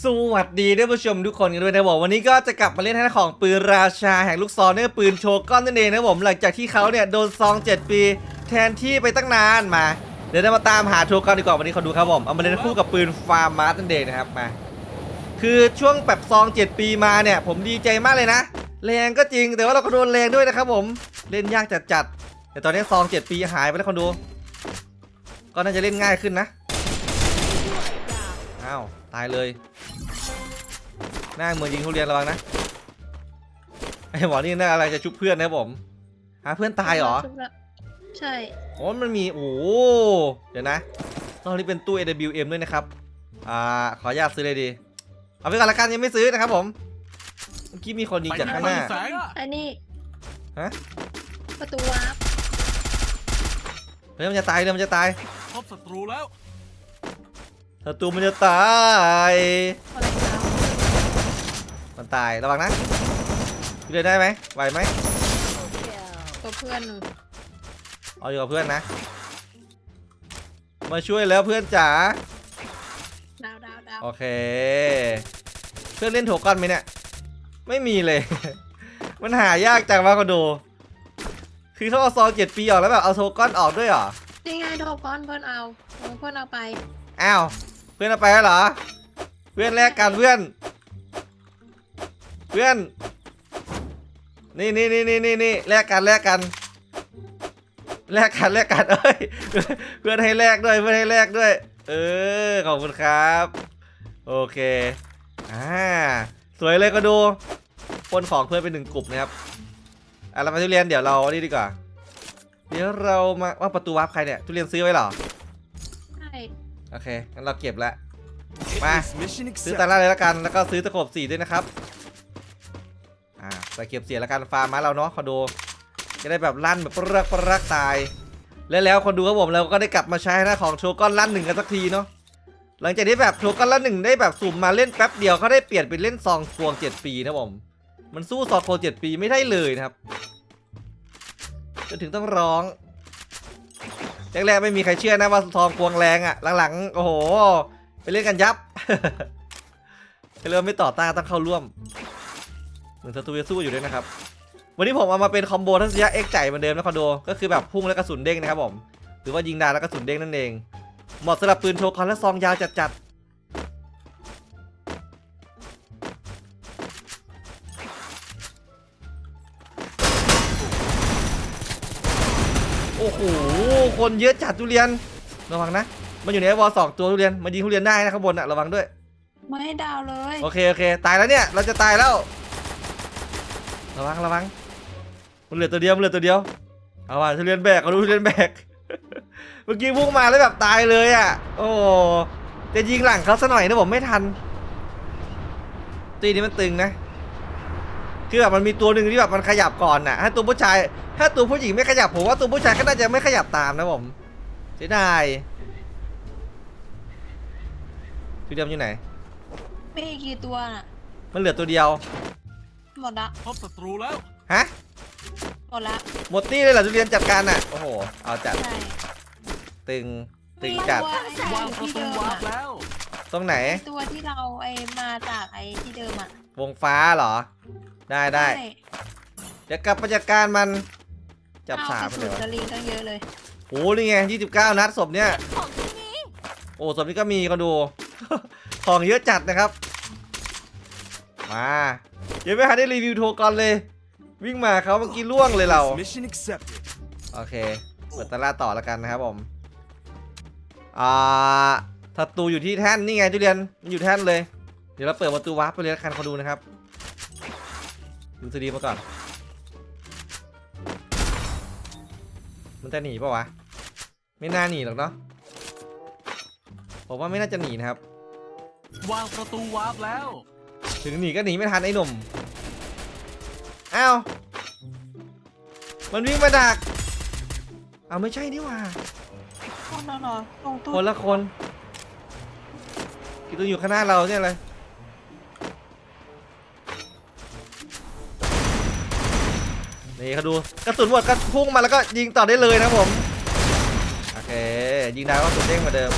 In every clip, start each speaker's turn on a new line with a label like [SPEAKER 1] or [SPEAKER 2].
[SPEAKER 1] สวัสดีท่านผู้ชมทุกคนกันด้วยนะผมวันนี้ก็จะกลับมาเล่นท่าของปืนราชาแห่งลูกซองนี่ปืนโชก้อนนั่นเองนะผมหลังจากที่เขาเนี่ยโดนซอง 7 ปี แทนที่ไปตั้งนานมา เดี๋ยวเรามาตามหาโชก้อนดีกว่าวันนี้เขาดูครับผมเอามาเล่นคู่กับปืนฟาร์มาร์นั่นเองนะครับมาคือช่วงแบบซอง 7 ปีมาเนี่ย ผมดีใจมากเลยนะแรงก็จริงแต่ว่าเราก็โดนแรงด้วยนะครับผมเล่นยากจัดๆแต่ตอนนี้ซอง7ปีหายไปแล้วคนดู ก็น่าจะเล่นง่ายขึ้นนะอ้าวตายเลย หน้าเหมือนยิงทุเรียนระวังนะไอหมอนี่น่าอะไรจะชุบเพื่อนนะครับผมหาเพื่อนตายเหรอ
[SPEAKER 2] ใช่
[SPEAKER 1] โอ้มันมีโอ้โหเดี๋ยวนะตอนนี้เป็นตู้ AWM ด้วยนะครับ อ่า ขออนุญาตซื้อเลยดี เอาไปก่อนละกันยังไม่ซื้อนะครับผม เมื่อกี้มีคนยิงจากข้างหน้า
[SPEAKER 3] แสง
[SPEAKER 2] อันนี้
[SPEAKER 1] ฮะ
[SPEAKER 2] ประตูวาร์ป
[SPEAKER 1] เฮ้ยมันจะตายเลยมันจะตาย
[SPEAKER 3] พบศัตรูแล้ว
[SPEAKER 1] ศัตรูมันจะตาย
[SPEAKER 2] อะไรครับ
[SPEAKER 1] มันตายระวังนะพี่เลยได้ไหมไหวไหม
[SPEAKER 2] ตัวเพื่อนหนู
[SPEAKER 1] เอาอยู่กับเพื่อนนะ มาช่วยแล้วเพื่อนจ๋า
[SPEAKER 2] ดาวดาวดาว
[SPEAKER 1] โอเค เพื่อนเล่นโถก้อนไหมเนี่ย ไม่มีเลย มันหายากจังว่าก็ดู คือเขาเอาซองเจ็ดปีออกแล้วแบบเอาโทก้อนออกด้วยเหรอ
[SPEAKER 2] นี่ไงโทรก้อนเพื่อนเอาเอาเพื่อนเอาไป
[SPEAKER 1] อ้าวเพื่อนเอาไปแล้วเหรอ เพื่อนแลกกันเพื่อน เพื่อน นี่นี่นี่นี่นี่นี่แลกกันแลกกันแลกกันแลกกันเอ้ยเพื่อนให้แลกด้วยเพื่อนให้แลกด้วย เออขอบคุณครับ โอเคอ่าสวยเลยก็ดูปนของเพื่อนเป็นหนึ่งกลุ่มนะครับอะเรามาทุเรียนเดี๋ยวเรานี่ดีกว่า เดี๋ยวเรามาว่าประตูวาร์ปใครเนี่ยทุเรียนซื้อไว้เหรอ
[SPEAKER 2] ใช่
[SPEAKER 1] โอเคงั้นเราเก็บละ
[SPEAKER 3] มา
[SPEAKER 1] มา
[SPEAKER 3] มิชชั่น
[SPEAKER 1] ซื้อตาล่าเลยละกันแล้วก็ซื้อตะขบสีด้วยนะครับ ใส่เก็บเสียละกันฟาร์มมาเราเนาะคอนโดจะได้แบบลั่นแบบปรักปรักตาย และแล้วคนดูครับผมเราก็ได้กลับมาใช้หน้าของโชก้อนลั่นหนึ่งกันสักทีเนาะหลังจากที่แบบโชก้อนลั่นหนึ่งได้แบบสุ่มมาเล่นแป๊บเดียวเขาได้เปลี่ยนเป็นเล่นซองควงเจ็ดปีนะผมมันสู้ซองควงเจ็ดปีไม่ได้เลยนะครับจนถึงต้องร้องแรกๆไม่มีใครเชื่อนะว่าซองควงแรงอะ่ะหลังๆโอ้โหไปเล่นกันยับเริ่มไม่ต่อต้านต้องเข้าร่วม เหมือนศัตรูจะสู้อยู่ด้วยนะครับ วันนี้ผมเอามาเป็นคอมโบทัศยะเอ็กใจเหมือนเดิมนะคอนโด ก็คือแบบพุ่งแล้วกระสุนเด้งนะครับผม หรือว่ายิงดาแล้วกระสุนเด้งนั่นเอง เหมาะสำหรับปืนโชว์คอนและซองยาวจัดๆโอ้โห คนเยอะจัดทุเรียน ระวังนะ มันอยู่ในไอวอลสองตัวทุเรียนมันยิงทุเรียนได้นะข้างบนอะระวังด้วย
[SPEAKER 2] ไม่ให้ดาวเลย
[SPEAKER 1] โอเค โอเค ตายแล้วเนี่ย เราจะตายแล้ว ระวังระวังมันเหลือตัวเดียวมันเหลือตัวเดียวเอาว่ะทุเรียนแบกเอาดูทุเรียนแบกเมื่อกี้พุ่งมาแล้วแบบตายเลยอะ โอ้จะยิงหลังเขาซะหน่อยนะผมไม่ทันตีนี้มันตึงนะคือแบบมันมีตัวหนึ่งที่แบบมันขยับก่อนน่ะถ้าตัวผู้ชาย ถ้าตัวผู้หญิงไม่ขยับผมว่าตัวผู้ชายก็น่าจะไม่ขยับตามนะผมเสียดายทุเรียนอยู่ไหน
[SPEAKER 2] มีกี่ตัวน่ะ
[SPEAKER 1] มันเหลือตัวเดียว
[SPEAKER 2] หมดละ
[SPEAKER 3] พบศัตรูแล้ว
[SPEAKER 1] ฮะ
[SPEAKER 2] หมดละ
[SPEAKER 1] หมดตี้เลยเหรอทุเรียนจัดการน่ะ โอ้โห เอาจัด
[SPEAKER 2] ใช่
[SPEAKER 1] ตึง ตึงจัด
[SPEAKER 2] มีตัว
[SPEAKER 3] วาง
[SPEAKER 2] ไอ้
[SPEAKER 3] ประ
[SPEAKER 2] ที่
[SPEAKER 3] ตู
[SPEAKER 2] เดิม
[SPEAKER 3] วาร์
[SPEAKER 2] อะ
[SPEAKER 3] ปแล้ว
[SPEAKER 1] ตรงไหน
[SPEAKER 2] ตัวที่เราไอ้มาจากไอ้ที่เดิมอะ
[SPEAKER 1] วงฟ้าเหรอ ได้ได้
[SPEAKER 2] ใช่
[SPEAKER 1] เดี๋ยวกลับมาจัดการมัน จับ
[SPEAKER 2] เอ
[SPEAKER 1] สาม
[SPEAKER 2] ก
[SPEAKER 1] ไป
[SPEAKER 2] ระ
[SPEAKER 1] เล
[SPEAKER 2] สุ
[SPEAKER 1] ย
[SPEAKER 2] น
[SPEAKER 1] วะ
[SPEAKER 2] สลิงตั้งเยอะเลย
[SPEAKER 1] โอ้นี่ไง29นัดศพเนี่ยโอ้ศพนี้ก็มีก็ดู ของเยอะจัดนะครับ มาเดี๋ ยวไม่ทันได้รีวิวโทรก่อนเลย วิ่งมาเขาเมื่อกี้ล่วงเลยเรา
[SPEAKER 3] มิชชั่น accepted
[SPEAKER 1] โอเค เปิดตลาดต่อแล้วกันนะครับผม อ่าศัตรูอยู่ที่แท่นนี่ไงทุเรียนมันอยู่แท่นเลย เดี๋ยวเราเปิดประตูวาร์ปไปเลยละกันเขาดูนะครับ ดูซีดีมาก่อน มันจะหนีปะวะ ไม่น่าหนีหรอกเนาะ ผมว่าไม่น่าจะหนีนะครับ
[SPEAKER 3] วางประตูวาร์ปแล้ว
[SPEAKER 1] ถึงหนีก็หนีไม่ทันไอ้หนุ่มอ้าวมันวิ่งมาดักเอาไม่ใช่นี่หว่า
[SPEAKER 2] คนละหรอลงตู้
[SPEAKER 1] คนละคนกี่ตัวอยู่ข้างหน้าเราเนี่ยเลยนี่เขาดูกระสุนหมดก็พุ่งมาแล้วก็ยิงต่อได้เลยนะครับผมโอเคยิงได้ก็สุดเด้งเหมาเดิม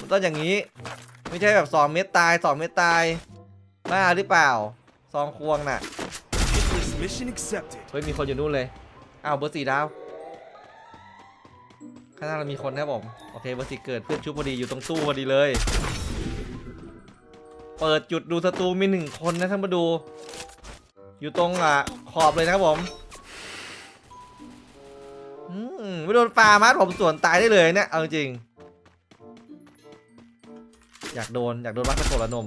[SPEAKER 1] มันต้องอย่างนี้ ไม่ใช่แบบสองเม็ดตายสองเม็ดตายบ้าหรือเปล่าซองควงน่ะ
[SPEAKER 3] Hitless mission accepted.
[SPEAKER 1] เฮ้ยมีคนอยู่นู่นเลยอ้าวเบอร์สี่ดาวข้างหน้าเรามีคนนะครับผมโอเคเบอร์สี่เกิดเพื่อนชุบพอดีอยู่ตรงตู้พอดีเลย เปิดจุดดูศัตรูมีหนึ่งคนนะท่านมาดู อยู่ตรงอะขอบเลยนะครับผมอืมไม่โดนปลามัดผมสวนตายได้เลยเนี่ยเอาจริง อยากโดน อยากโดนมัดตะโกนละนม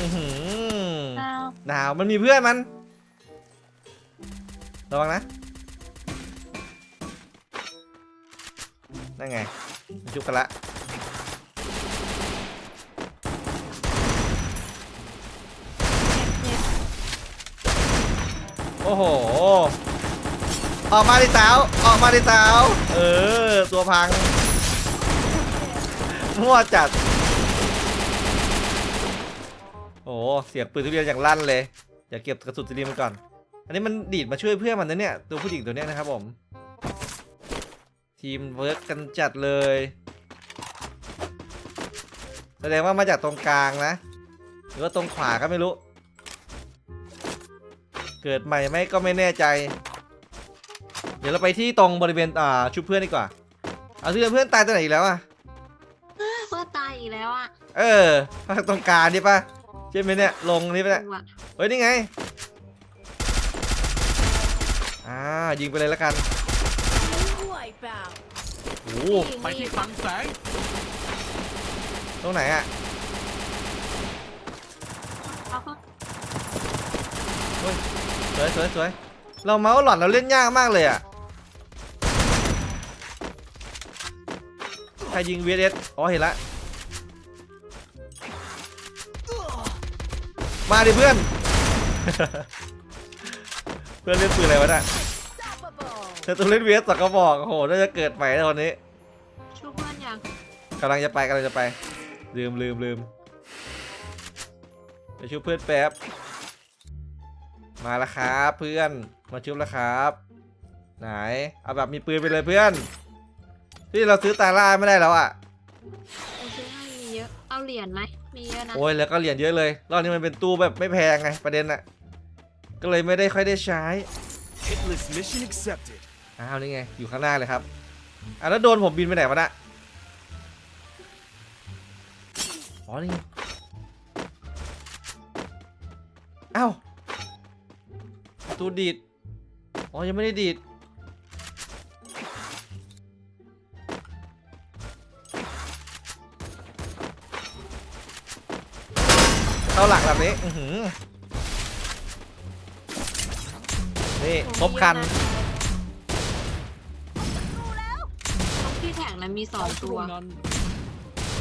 [SPEAKER 1] อือหือ
[SPEAKER 2] อ้าว
[SPEAKER 1] ดาวมันมีเพื่อนมัน ระวังนะ นั่นไงมันชุบกันละ
[SPEAKER 2] เจ็บ
[SPEAKER 1] โอ้โห ออกมาดิสาว ออกมาดิสาว เออ ตัวพัง มั่วจัด โอ้เสียงปืนทุเรียนอย่างลั่นเลย อย่าเก็บกระสุนทุเรียนมันก่อน อันนี้มันดีดมาช่วยเพื่อนมันนะเนี่ย ตัวผู้หญิงตัวเนี้ยนะครับผม ทีมเวิร์กกันจัดเลย แสดงว่ามาจากตรงกลางนะ หรือว่าตรงขวาก็ไม่รู้ เกิดใหม่ไหมก็ไม่แน่ใจ ดี๋ยวเราไปที่ตรงบริเวณอ่าชุบเพื่อนดีกว่าเอาเพื่อนเพื่อนตายตัวไหนอีกแล้วอะ
[SPEAKER 2] เพื่อตายอีกแล้วอะ
[SPEAKER 1] เออตรงกลางนี่ปะใช่ไหมเนี่ยลงนี่ปะเนี่ย
[SPEAKER 2] จังหวะ
[SPEAKER 1] เฮ้ยนี่ไงอ่ายิงไปเลยแล้วกัน
[SPEAKER 4] Wipeout.
[SPEAKER 1] โอ้โห
[SPEAKER 3] ไปที่คลังแสง
[SPEAKER 1] ตรงไหนอะ
[SPEAKER 2] เอาเข้า
[SPEAKER 1] สวยสวยสวยเราเมาส์หลอนเราเล่นยากมากเลยอะ ครยิง VS อ๋อเห็นละ มาดิเพื่อน เพื่อนเล่นปืนอะไรวะน่ะ
[SPEAKER 4] Unstoppable.
[SPEAKER 1] เธอต้องเล่น VS สักกระบอกโอ้โหน่าจะเกิดใหม่ในวันนี้
[SPEAKER 2] ช่วยเพื่อนยัง
[SPEAKER 1] กำลังจะไปกำลังจะไป ลืมลืมลืมไปช่วยเพื่อนแป๊บ มาแล้วครับเพื่อน มาชุบแล้วครับ ไหน เอาแบบมีปืนไปเลยเพื่อน ที่เราซื้อตาล่าไม่ได้แล้วอะ
[SPEAKER 2] เอาซื้อให้มีเยอะ เอาเหรียญไหม มีเยอะนะ
[SPEAKER 1] โอ้ยแล้วก็เหรียญเยอะเลยรอบนี้มันเป็นตู้แบบไม่แพงไงประเด็นอะก็เลยไม่ได้ค่อยได้ใช้
[SPEAKER 3] Hitless mission accepted.
[SPEAKER 1] อ้าวนี่ไงอยู่ข้างหน้าเลยครับอะแล้วโดนผมบินไปไหนวะน่ะอ๋อนี่ไงอ้าวประตูดีดอ๋อยังไม่ได้ดีดาหลักแบบนี้อื้อหือนี่ครบคัน
[SPEAKER 2] ที่แท็กนั้นมีสองตัว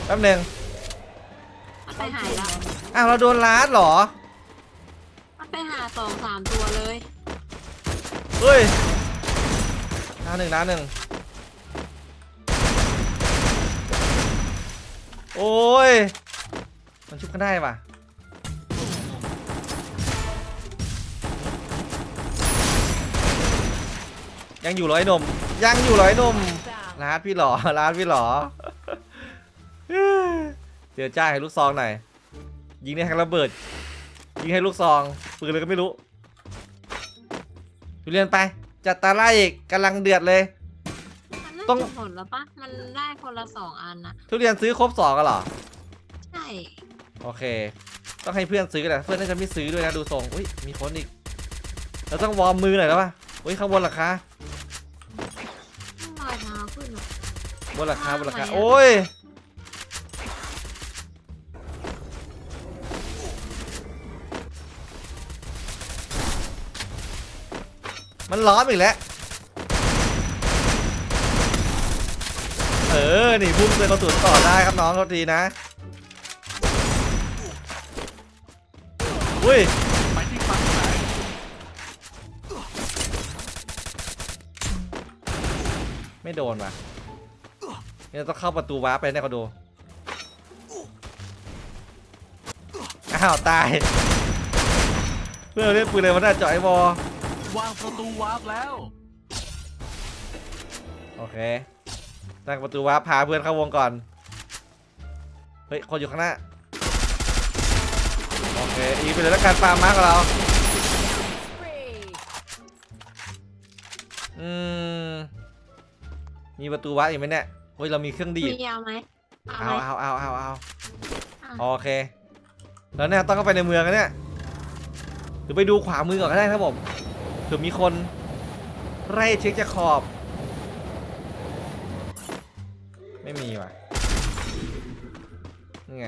[SPEAKER 1] แป๊บหนึ่ง
[SPEAKER 2] มันไปหายละ
[SPEAKER 1] อ้าวเราโดนลาดเหรอ
[SPEAKER 2] มันไปหาสองสามตัวเลย
[SPEAKER 1] เฮ้ยน้าหนึ่งน้าหนึ่งโอ้ย มันชุบกันได้ป่ะ ยังอยู่ร้อยหนม ยังอยู่ร้อยหนม
[SPEAKER 4] Wipeout.
[SPEAKER 1] ร้านพี่หรอร้านพี่หรอเดี๋ยวจ้าให้ลูกซองหน่อยยิงในแฮกระเบิด ยิงให้ลูกซองปืนเลยก็ไม่รู้ทุเรียนไปจัดตาไล่อีกกำลังเดือดเลย
[SPEAKER 2] มันน่า
[SPEAKER 1] ต้อง
[SPEAKER 2] จะหมดแล้วปะมันได้คนละสองอันนะ
[SPEAKER 1] ทุเรียนซื้อครบสองกันเหรอ
[SPEAKER 2] ใช่
[SPEAKER 1] โอเค ต้องให้เพื่อนซื้อกันแหละเพื่อนน่าจะไม่ซื้อด้วยนะดูทรง อุ้ยมีคนอีก เราต้องวอร์มมือหน่อยแล้วป่ะ อุ้ยข้างบนหลังคา
[SPEAKER 2] ต้องรอยเท้าขึ้นอะ
[SPEAKER 1] บนหลังคาบนหลังคา
[SPEAKER 2] ทำไมอะ
[SPEAKER 1] โอ้ยมันล้อมอีกแล้ว เออ นี่พุ่งเป็นกระสุนต่อได้ครับน้องเขาทีนะ อุ้ย
[SPEAKER 3] ไปที่คลังแสง
[SPEAKER 1] ไม่โดนว่ะ เนี่ยต้องเข้าประตูวาร์ปไปเนี่ยเขาดูอ้าวตายเพื่อนเล่นปืนอะไรวะน่าจ่อยวอ
[SPEAKER 3] วางประตูวาร์ปแล้ว
[SPEAKER 1] โอเคตั้งประตูวาร์ปพาเพื่อนเข้าวงก่อน เฮ้ย คนอยู่ข้างหน้า โอเคอีกไปเลยแล้วกันฟาร์มมาร์กบเรา
[SPEAKER 4] Spree.
[SPEAKER 1] อืมมีประตูวาร์ปอีกไหมเนี่ย เฮ้ยเรามีเครื่องดีด
[SPEAKER 2] มีเอาไหมเอา
[SPEAKER 1] เอา
[SPEAKER 2] ไหม
[SPEAKER 1] เอาเอาเอาเอา
[SPEAKER 2] อะ
[SPEAKER 1] โอเค แล้วเนี่ยต้องเข้าไปในเมืองกันเนี่ยหรือไปดูขวามือก่อนก็ได้ครับผมเผื่อมีคนไล่เช็คจากขอบ ไม่มีว่ะนี่ไง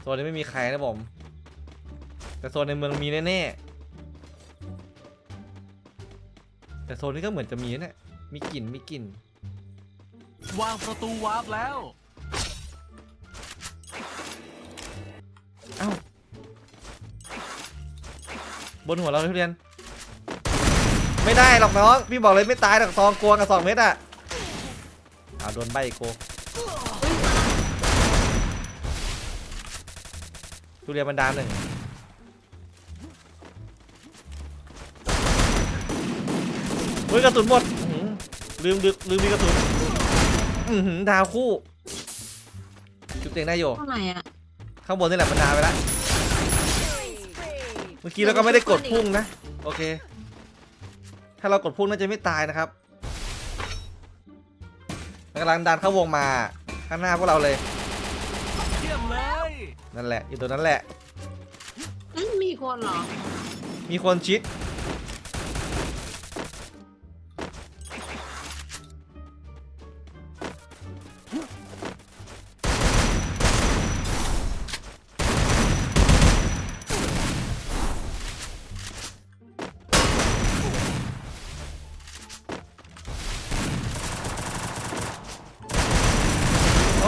[SPEAKER 1] โซนนี้ไม่มีใครนะผม แต่โซนในเมืองมีแน่ๆแต่โซนนี้ก็เหมือนจะมีนะเนี่ยมีกลิ่นมีกลิ่น
[SPEAKER 3] วางประตูวาร์ปแล้ว
[SPEAKER 1] เอ้า บนหัวเราทุเรียน ไม่ได้หรอกน้อง พี่บอกเลยไม่ตายหรอกซองกลัวกับสองเม็ดอะอาโดนใบอีกโกทุเรียนมันดาหนึ่งเฮ้ยกระสุนหมด ลืมลืมลืมมีกระสุน อือหือดาวคู่ จุดเตียงได้อยู่
[SPEAKER 2] เท่าไหร่อะ
[SPEAKER 1] ข้างบนนี่แหละมันดาวไปแล้ว
[SPEAKER 4] Spree.
[SPEAKER 1] เมื่อกี้เราก็ไม่ได้กดพุ่งนะ โอเค ถ้าเรากดพุ่งน่าจะไม่ตายนะครับมันกำลังดันเข้าวงมา ข้างหน้าพวกเราเลย
[SPEAKER 3] เยี่ยมเลย
[SPEAKER 1] นั่นแหละ อยู่ตรงนั้นแหละ
[SPEAKER 2] อืมมีคนเหรอ
[SPEAKER 1] มีคนชิด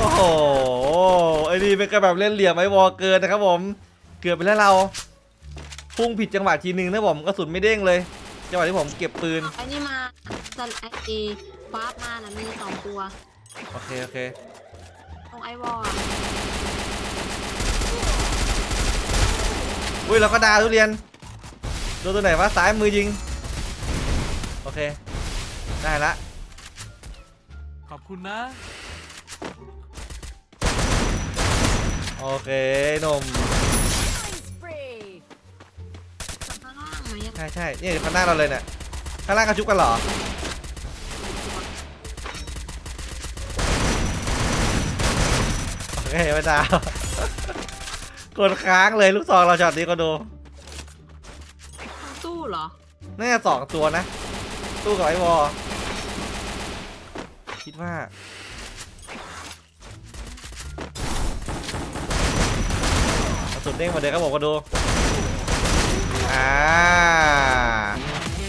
[SPEAKER 1] อ้โหไอ้นี่เป็นก็แบบเล่นเหลี่ยมไอ้วอลเกินนะครับผม เกือบไปแล้วเรา พุ่งผิดจังหวะทีนึงนะผมกระสุนไม่เด้งเลย จังหวะที่ผมเก็บปืน
[SPEAKER 2] ไอ้นี่มาสันไอฟาร์ปมาน่ะมีสองตัว
[SPEAKER 1] โอเคโอเค
[SPEAKER 2] ตรงไอวอลอะ
[SPEAKER 1] อุ้ยเราก็ดาวทุเรียนโดนตัวไหนวะซ้ายมือยิง โอเค ได้ละ
[SPEAKER 3] ขอบคุณนะ
[SPEAKER 1] โอเคหนุ่ม
[SPEAKER 4] Killing spree.
[SPEAKER 2] ข้างล่างไหมอะ
[SPEAKER 1] ใช่ใช่นี่ข้างหน้าเราเลยเนี่ยข้างล่างกระชุบกันเหรอโอเคไม่ดาวกดค้างเลยลูกซองเราช็อตนี้ก็ดู
[SPEAKER 2] ตรงตู้เหรอ
[SPEAKER 1] น่าจะสองตัวนะ ตู้กับไอวอลคิดว่ากระสุ นเด้งมาเลยวครับผมาดู อ่า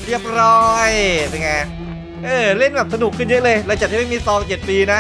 [SPEAKER 1] เรียบร้อย เป็นไง เออ เล่นแบบสนุกขึ้นเยอะเลยหลังจากที่ไม่มีซองเจ็ดปีนะ